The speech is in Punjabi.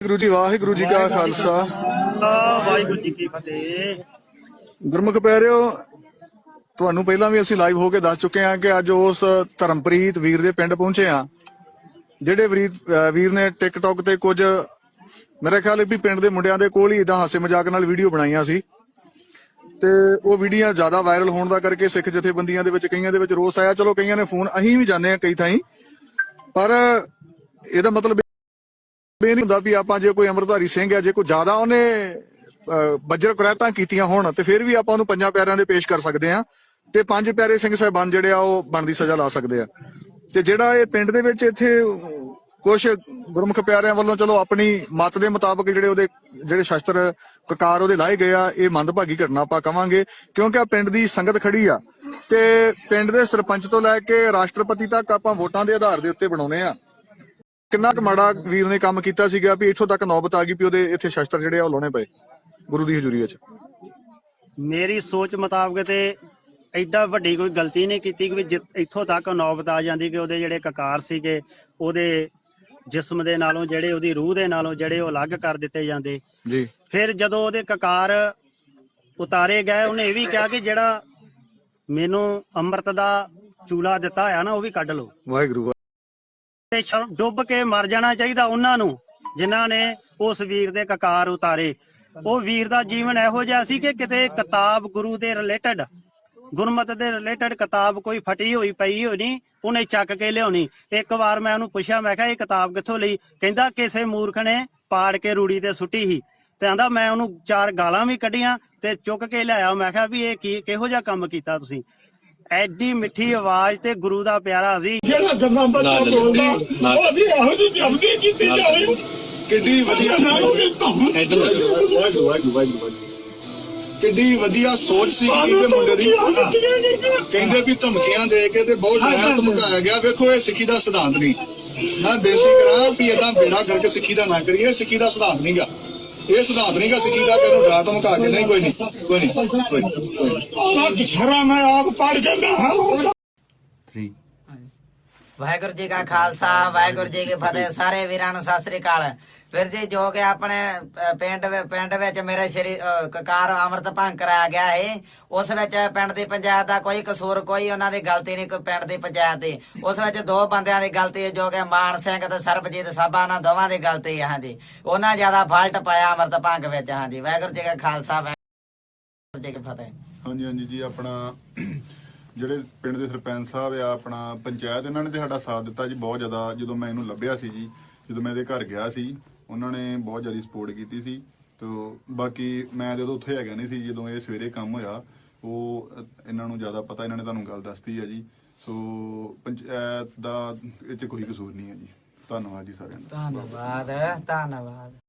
ਗੁਰੂ ਜੀ ਵਾਹਿਗੁਰੂ ਜੀ ਕਾ ਖਾਲਸਾ। ਵਾਹਿਗੁਰੂ ਜੀ ਕੀ ਫਤਿਹ। ਗੁਰਮੁਖ ਪਿਆਰਿਓ ਤੁਹਾਨੂੰ ਪਹਿਲਾਂ ਵੀ ਅਸੀਂ ਲਾਈਵ ਹੋ ਕੇ ਦੱਸ ਚੁੱਕੇ ਹਾਂ ਕਿ ਅੱਜ ਉਸ ਧਰਮਪ੍ਰੀਤ ਵੀਰ ਦੇ ਪਿੰਡ ਪਹੁੰਚੇ ਹਾਂ ਜਿਹੜੇ ਵੀਰ ਨੇ ਟਿਕਟੌਕ ਤੇ ਕੁਝ ਮੇਰੇ ਖਿਆਲ ਵੀ ਪਿੰਡ ਦੇ ਮੁੰਡਿਆਂ ਦੇ ਕੋਲ ਹੀ ਇਦਾਂ ਹਾਸੇ ਮਜ਼ਾਕ ਨਾਲ ਵੀਡੀਓ ਬਣਾਈਆਂ ਸੀ। ਤੇ ਉਹ ਵੀਡੀਓ ਜ਼ਿਆਦਾ ਵਾਇਰਲ ਹੋਣ ਦਾ ਕਰਕੇ ਸਿੱਖ ਜਥੇਬੰਦੀਆਂ ਦੇ ਵਿੱਚ ਕਈਆਂ ਦੇ ਵਿੱਚ ਰੋਸ ਆਇਆ। ਚਲੋ ਕਈਆਂ ਨੇ ਫੋਨ ਅਸੀਂ ਵੀ ਜਾਂਦੇ ਹਾਂ ਕਈ ਥਾਈਂ। ਪਰ ਇਹਦਾ ਮਤਲਬ ਇਹ ਨਹੀਂ ਹੁੰਦਾ ਵੀ ਆਪਾਂ ਜੇ ਕੋਈ ਅਮਰਧਾਰੀ ਸਿੰਘ ਹੈ, ਜੇ ਕੋਈ ਜ਼ਿਆਦਾ ਉਹਨੇ ਬੱਜਰ ਕੁਰੈਤਾਂ ਕੀਤੀਆਂ ਹੋਣ, ਤੇ ਫਿਰ ਵੀ ਆਪਾਂ ਉਹਨੂੰ ਪੰਜਾਂ ਪਿਆਰਿਆਂ ਦੇ ਪੇਸ਼ ਕਰ ਸਕਦੇ ਆ ਤੇ ਪੰਜ ਪਿਆਰੇ ਸਿੰਘ ਸਾਹਿਬਾਨ ਜਿਹੜੇ ਆ, ਉਹ ਬਣਦੀ ਸਜ਼ਾ ਲਾ ਸਕਦੇ ਆ। ਤੇ ਜਿਹੜਾ ਇਹ ਪਿੰਡ ਦੇ ਵਿੱਚ ਇੱਥੇ ਕੁਝ ਗੁਰਮੁਖ ਪਿਆਰਿਆਂ ਵੱਲੋਂ ਚਲੋ ਆਪਣੀ ਮਤ ਦੇ ਮੁਤਾਬਕ ਜਿਹੜੇ ਉਹਦੇ, ਜਿਹੜੇ ਸ਼ਸਤਰ ਕਕਾਰ ਉਹਦੇ ਲਾਏ ਗਏ ਆ, ਇਹ ਮੰਦਭਾਗੀ ਘਟਨਾ ਆਪਾਂ ਕਵਾਂਗੇ, ਕਿਉਂਕਿ ਆ ਪਿੰਡ ਦੀ ਸੰਗਤ ਖੜੀ ਆ। ਤੇ ਪਿੰਡ ਦੇ ਸਰਪੰਚ ਤੋਂ ਲੈ ਕੇ ਰਾਸ਼ਟਰਪਤੀ ਤੱਕ ਆਪਾਂ ਵੋਟਾਂ ਦੇ ਆਧਾਰ ਦੇ ਉੱਤੇ ਬਣਾਉਨੇ ਆ। ਕਿੰਨਾ ਕੁ ਮਾੜਾ ਵੀਰ ਨੇ ਕੰਮ ਕੀਤਾ ਸੀਗਾ ਵੀ ਇੱਥੋਂ ਤੱਕ ਨੌਬਤ ਆ ਗਈ ਵੀ ਉਹਦੇ ਇੱਥੇ ਸ਼ਸਤਰ ਜਿਹੜੇ ਆ ਉਹ ਲਾਉਣੇ ਪਏ ਗੁਰੂ ਦੀ ਹਜ਼ੂਰੀ ਵਿੱਚ? ਮੇਰੀ ਸੋਚ ਮੁਤਾਬਕ ਤੇ ਐਡਾ ਵੱਡੀ ਕੋਈ ਗਲਤੀ ਨਹੀਂ ਕੀਤੀ ਕਿ ਇੱਥੋਂ ਤੱਕ ਨੌਬਤ ਆ ਜਾਂਦੀ ਕਿ ਉਹਦੇ ਜਿਹੜੇ ਕਕਾਰ ਸੀਗੇ ਉਹਦੇ ਜਿਸਮ ਦੇ ਨਾਲੋਂ ਜਿਹੜੇ ਉਹਦੀ ਰੂਹ ਦੇ ਨਾਲੋਂ ਜਿਹੜੇ ਉਹ ਅਲੱਗ ਕਰ ਦਿੱਤੇ ਜਾਂਦੇ। ਜੀ। ਫਿਰ ਜਦੋਂ ਉਹਦੇ ਕਕਾਰ ਉਤਾਰੇ ਗਏ ਉਹਨੇ ਇਹ ਵੀ ਕਿਹਾ ਕਿ ਜਿਹੜਾ ਮੈਨੂੰ ਅੰਮ੍ਰਿਤ ਦਾ ਚੂਲਾ ਦਿੱਤਾ ਹੋਇਆ ਨਾ ਉਹ ਵੀ ਕੱਢ ਲਓ। ਵਾਹਿਗੁਰੂ ਤੇ ਡੁੱਬ ਕੇ ਮਰ ਜਾਣਾ ਚਾਹੀਦਾ ਉਹਨਾਂ ਨੂੰ, ਜਿਨ੍ਹਾਂ ਨੇ ਉਸ ਵੀਰ ਦੇ ਕਕਾਰ ਉਤਾਰੇ। ਉਹ ਵੀਰ ਦਾ ਜੀਵਨ ਇਹੋ ਜਿਹਾ ਸੀ ਕਿ ਕਿਤੇ ਕਿਤਾਬ ਗੁਰੂ ਦੇ ਰਿਲੇਟਡ ਗੁਰਮਤ ਦੇ ਰਿਲੇਟਡ ਕਿਤਾਬ ਕੋਈ ਫਟੀ ਹੋਈ ਪਈ ਹੋਣੀ, ਉਹਨੇ ਚੱਕ ਕੇ ਲਿਆਉਣੀ। ਇੱਕ ਵਾਰ ਮੈਂ ਉਹਨੂੰ ਪੁੱਛਿਆ, ਮੈਂ ਕਿਹਾ, ਇਹ ਕਿਤਾਬ ਕਿੱਥੋਂ ਲਈ? ਕਹਿੰਦਾ, ਕਿਸੇ ਮੂਰਖ ਨੇ ਪਾੜ ਕੇ ਰੂੜੀ ਤੇ ਸੁੱਟੀ ਸੀ। ਤੇ ਆਂਦਾ, ਮੈਂ ਉਹਨੂੰ ਚਾਰ ਗਾਲਾਂ ਵੀ ਕੱਢੀਆਂ ਤੇ ਚੁੱਕ ਕੇ ਲਿਆਇਆ। ਮੈਂ ਕਿਹਾ ਵੀ ਇਹ ਕੀ ਕਿਹੋ ਜਿਹਾ ਕੰਮ ਕੀਤਾ ਤੁਸੀਂ? ਐਡੀ ਮਿੱਠੀ ਆਵਾਜ਼ ਤੇ ਗੁਰੂ ਦਾ ਪਿਆਰਾ ਸੀ। ਜਿਹੜਾ ਗੱਲਾਂ ਬੱਚਾ ਬੋਲਦਾ ਉਹਦੀ ਇਹੋ ਜਿਹੀ ਜਬਦੀ ਕੀਤੀ ਜਾਵੇ। ਕਿੱਡੀ ਵਧੀਆ ਵਾਹਿਗੁਰੂ ਵਾਹਿਗੁਰੂ ਵਾਹਿਗੁਰੂ ਕਿੱਡੀ ਵਧੀਆ ਸੋਚ ਸੀ ਇਹਦੇ ਮੁੰਡੇ ਦੀ। ਕਹਿੰਦੇ ਵੀ ਧਮਕੀਆਂ ਦੇ ਕੇ ਤੇ ਬਹੁਤ ਡਰਾਇਆ ਧਮਕਾਇਆ ਗਿਆ। ਵੇਖੋ ਇਹ ਸਿੱਖੀ ਦਾ ਸਿਧਾਂਤ ਨਹੀਂ। ਮੈਂ ਬੇਨਤੀ ਕਰਾਂ ਵੀ ਇਦਾਂ ਬੇੜਾ ਕਰਕੇ ਸਿੱਖੀ ਦਾ ਨਾ ਕਰੀਏ ਸਿੱਖੀ ਦਾ ਸਿਧਾਂਤ ਨਹੀਂਗਾ। ਇਹ ਸਿਧਾਂਤ ਨਹੀਂਗਾ ਸਿੱਖੀ ਦਾ ਕਿ ਡਰਾ ਧਮਕਾ ਕੇ ਨਹੀਂ ਕੋਈ ਨਹੀਂ ਕੋਈ ਨਹੀਂ ਕੋਈ ਨਹੀਂ, ਨਹੀਂ ਮੈਂ ਆਪ ਪੜ ਕੇ ਨਾ ਵਾਹਿਗੁਰੂ ਜੀ ਕਾ ਖਾਲਸਾ, ਵਾਹਿਗੁਰੂ ਜੀ ਕੀ ਫਤਿਹ। ਸਾਰੇ ਵੀਰਾਂ ਨੂੰ ਸਤਿ ਸ੍ਰੀ ਅਕਾਲ। ਵੀਰ ਜੀ, ਜੋ ਕਿ ਆਪਣੇ ਪਿੰਡ ਪਿੰਡ ਵਿੱਚ ਮੇਰੇ ਸ਼੍ਰੀ ਕਕਾਰ ਅਮਰਤ ਭੰਗ ਕਰਾਇਆ ਗਿਆ ਹੈ ਉਸ ਵਿੱਚ ਪਿੰਡ ਦੀ ਪੰਚਾਇਤ ਦਾ ਕੋਈ ਕਸੂਰ, ਕੋਈ ਉਹਨਾਂ ਦੀ ਗਲਤੀ ਨਹੀਂ, ਕੋਈ ਪਿੰਡ ਦੀ ਪੰਚਾਇਤ ਦੀ। ਉਸ ਵਿੱਚ ਦੋ ਬੰਦਿਆਂ ਦੀ ਗਲਤੀ ਹੈ, ਜੋ ਕਿ ਮਾਨ ਸਿੰਘ ਤੇ ਸਰਬਜੀਤ ਸਾਬਾ, ਉਹਨਾਂ ਦੋਵਾਂ ਦੀ ਗਲਤੀ ਹੈ, ਹਾਂਜੀ। ਉਹਨਾਂ ਜ਼ਿਆਦਾ ਫਾਲਟ ਪਾਇਆ ਅਮਰਤ ਭੰਗ ਵਿੱਚ, ਹਾਂਜੀ। ਵਾਹਿਗੁਰੂ ਜੀ ਕਾ ਖਾਲਸਾ, ਵਾਹਿਗੁਰੂ ਜੀ ਕੀ ਫਤਿਹ। ਹਾਂਜੀ ਹਾਂਜੀ ਜੀ, ਆਪਣਾ ਜਿਹੜੇ ਪਿੰਡ ਦੇ ਸਰਪੰਚ ਸਾਹਿਬ ਆ, ਆਪਣਾ ਪੰਚਾਇਤ, ਇਹਨਾਂ ਨੇ ਤੇ ਸਾਡਾ ਸਾਥ ਦਿੱਤਾ ਜੀ ਬਹੁਤ ਜ਼ਿਆਦਾ। ਜਦੋਂ ਮੈਂ ਇਹਨੂੰ ਲੱਭਿਆ ਸੀ ਜੀ, ਜਦੋਂ ਮੈਂ ਇਹਦੇ ਘਰ ਗਿਆ ਸੀ, ਉਹਨਾਂ ਨੇ ਬਹੁਤ ਜ਼ਿਆਦਾ ਸਪੋਰਟ ਕੀਤੀ ਸੀ। ਤੋ ਬਾਕੀ ਮੈਂ ਜਦੋਂ ਉੱਥੇ ਹੈਗਾ ਨਹੀਂ ਸੀ, ਜਦੋਂ ਇਹ ਸਵੇਰੇ ਕੰਮ ਹੋਇਆ, ਉਹ ਇਹਨਾਂ ਨੂੰ ਜ਼ਿਆਦਾ ਪਤਾ, ਇਹਨਾਂ ਨੇ ਤੁਹਾਨੂੰ ਗੱਲ ਦੱਸਤੀ ਹੈ ਜੀ। ਸੋ ਪੰਚਾਇਤ ਦਾ ਇਹ 'ਚ ਕੋਈ ਕਸੂਰ ਨਹੀਂ ਹੈ ਜੀ। ਧੰਨਵਾਦ ਜੀ ਸਾਰਿਆਂ ਦਾ। ਧੰਨਵਾਦ ਧੰਨਵਾਦ।